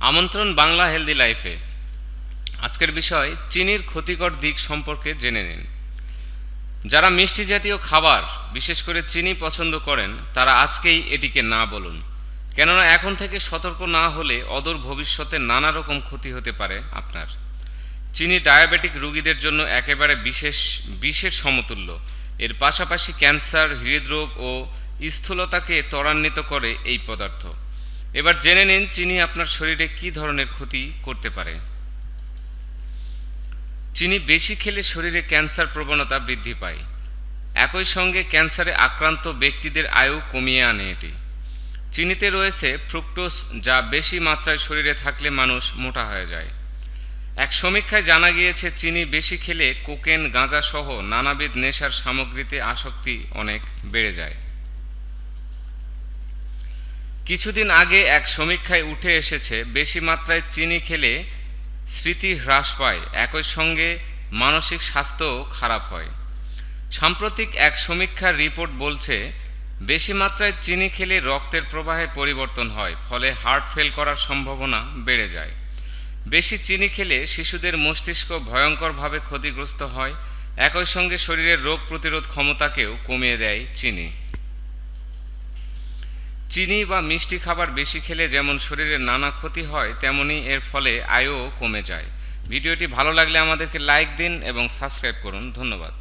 আমন্ত্রণ বাংলা হেলদি লাইফে আজকের বিষয়, চিনির ক্ষতিকর দিক সম্পর্কে জেনে নিন। যারা মিষ্টি জাতীয় খাবার, বিশেষ করে চিনি পছন্দ করেন, তারা আজকেই এটিকে না বলুন। কেননা এখন থেকে সতর্ক না হলে অদূর ভবিষ্যতে নানা রকম ক্ষতি হতে পারে আপনার। চিনি ডায়াবেটিক রোগীদের জন্য একেবারে বিশেষ বিশেষ সমতুল্য। এর পাশাপাশি ক্যান্সার, হৃদরোগ ও স্থূলতাকে ত্বরান্বিত করে এই পদার্থ। এবার জেনে নিন চিনি আপনার শরীরে কী ধরনের ক্ষতি করতে পারে। চিনি বেশি খেলে শরীরে ক্যান্সার প্রবণতা বৃদ্ধি পায়। একই সঙ্গে ক্যান্সারে আক্রান্ত ব্যক্তিদের আয়ু কমিয়ে আনে এটি। চিনিতে রয়েছে ফ্রুক্টোস যা বেশি মাত্রায় শরীরে থাকলে মানুষ মোটা হয়ে যায়। এক সমীক্ষায় জানা গিয়েছে চিনি বেশি খেলে কোকেন গাঁজা সহ নানাবিধ নেশার সামগ্রীতে আসক্তি অনেক বেড়ে যায়। কিছুদিন আগে এক সমীক্ষায় উঠে এসেছে, বেশি মাত্রায় চিনি খেলে স্মৃতি হ্রাস পায়, একই সঙ্গে মানসিক স্বাস্থ্যও খারাপ হয়। সাম্প্রতিক এক সমীক্ষার রিপোর্ট বলছে, বেশি মাত্রায় চিনি খেলে রক্তের প্রবাহে পরিবর্তন হয়, ফলে হার্ট ফেল করার সম্ভাবনা বেড়ে যায়। বেশি চিনি খেলে শিশুদের মস্তিষ্ক ভয়ঙ্করভাবে ক্ষতিগ্রস্ত হয়, একই সঙ্গে শরীরের রোগ প্রতিরোধ ক্ষমতাকেও কমিয়ে দেয় চিনি। চিনি বা মিষ্টি খাবার বেশি খেলে যেমন শরীরের নানা ক্ষতি হয়, তেমনি এর ফলে আয়ও কমে যায়। ভিডিওটি ভালো লাগলে আমাদেরকে লাইক দিন এবং সাবস্ক্রাইব করুন। ধন্যবাদ।